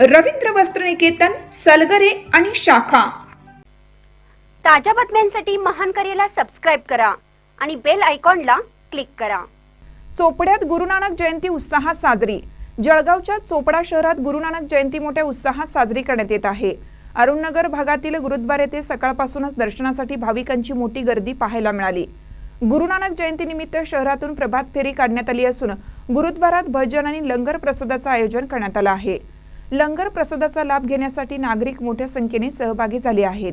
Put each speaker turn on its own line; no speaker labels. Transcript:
रवींद्र वस्त्रनिकेतन सलगरे आणि शाखा.
ताज्या बातम्यांसाठी महान करेला सबस्क्राईब करा आणि बेल आयकॉनला क्लिक करा.
चोपड्यात गुरुनानक जयंती उत्साहात साजरी. जळगावच्या चोपडा शहरात गुरुनानक जयंती मोठ्या उत्साहात साजरी करण्यात येत आहे. अरुणनगर भागातील गुरुद्वार येथे सकाळपासूनच दर्शनासाठी भाविकांची मोठी गर्दी पाहायला मिळाली. गुरुनानक जयंतीनिमित्त शहरातून प्रभात फेरी काढण्यात आली असून गुरुद्वारात भजन आणि लंगर प्रसादाचं आयोजन करण्यात आलं आहे. लंगर प्रसादाचा लाभ घेण्यासाठी नागरिक मोठ्या संख्येने सहभागी झाले आहेत.